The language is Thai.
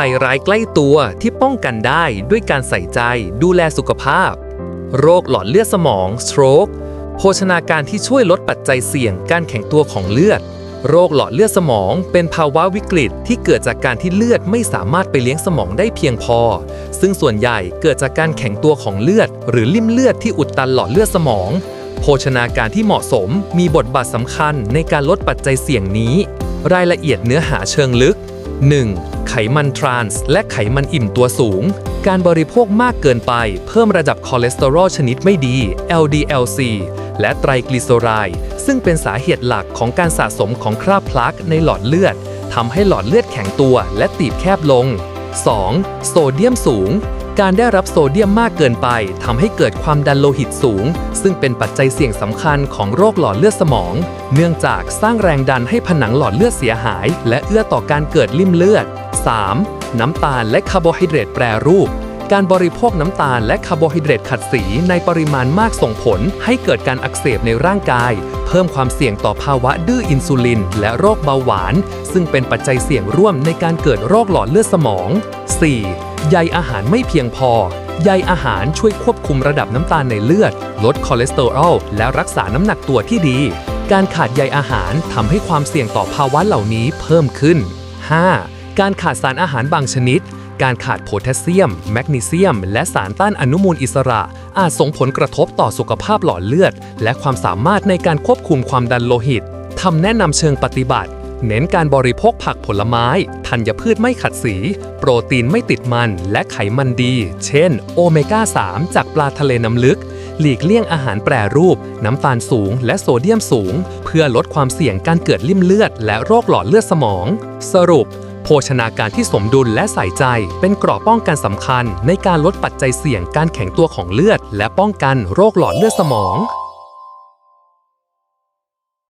ภัยร้ายใกล้ตัวที่ป้องกันได้ด้วยการใส่ใจดูแลสุขภาพ โรคหลอดเลือดสมอง stroke โภชนาการที่ช่วยลดปัจจัยเสี่ยงการแข็งตัวของเลือด โรคหลอดเลือดสมองเป็นภาวะวิกฤตที่เกิดจากการที่เลือดไม่สามารถไปเลี้ยงสมองได้เพียงพอ ซึ่งส่วนใหญ่เกิดจากการแข็งตัวของเลือด หรือลิ่มเลือดที่อุดตันหลอดเลือดสมอง โภชนาการที่เหมาะสมมีบทบาทสำคัญในการลดปัจจัยเสี่ยงนี้ รายละเอียดเนื้อหาเชิงลึก 1. ไขมันทรานส์และไขมันอิ่มตัวสูง การบริโภคมากเกินไป เพิ่มระดับคอเลสเตอรอลชนิดไม่ดี LDLC และไตรกลีเซอไรด์ซึ่งเป็นสาเหตุหลักของการสะสมของคราบพลักในหลอดเลือดทำให้หลอดเลือดแข็งตัวและตีบแคบลง 2. โซเดียมสูง การได้รับโซเดียมมากเกินไปทำให้เกิดความดันโลหิตสูง ซึ่งเป็นปัจจัยเสี่ยงสำคัญของโรคหลอดเลือดสมอง เนื่องจากสร้างแรงดันให้ผนังหลอดเลือดเสียหาย และเอื้อต่อการเกิดลิ่มเลือด 3. น้ำตาลและคาร์โบไฮเดรตแปรรูป การบริโภคน้ำตาลและคาร์โบไฮเดรตขัดสีในปริมาณมากส่งผลให้เกิดการอักเสบในร่างกาย เพิ่มความเสี่ยงต่อภาวะดื้ออินซูลิน และโรคเบาหวาน ซึ่งเป็นปัจจัยเสี่ยงร่วมในการเกิดโรคหลอดเลือดสมอง 4. ใยอาหารไม่เพียงพอใยอาหารช่วยควบคุมระดับน้ำตาลในเลือด ลดคอเลสเตอรอลและรักษาน้ำหนักตัวที่ดี การขาดใยอาหารทำให้ความเสี่ยงต่อภาวะเหล่านี้เพิ่มขึ้น 5. การขาดสารอาหารบางชนิด การขาดโพแทสเซียม แมกนีเซียม และสารต้านอนุมูลอิสระ อาจส่งผลกระทบต่อสุขภาพหลอดเลือด และความสามารถในการควบคุมความดันโลหิตคำแนะนำเชิงปฏิบัติ เน้นการบริโภคผักผลไม้ ธัญพืชไม่ขัดสี โปรตีนไม่ติดมัน และไขมันดี เช่น โอเมก้า 3 จากปลาทะเลน้ำลึก หลีกเลี่ยงอาหารแปรรูป น้ำตาลสูง และโซเดียมสูง เพื่อลดความเสี่ยงการเกิดลิ่มเลือด และโรคหลอดเลือดสมอง สรุป โภชนาการที่สมดุลและใส่ใจ เป็นเกราะป้องกันสำคัญ ในการลดปัจจัยเสี่ยงการแข็งตัวของเลือด และป้องกันโรคหลอดเลือดสมอง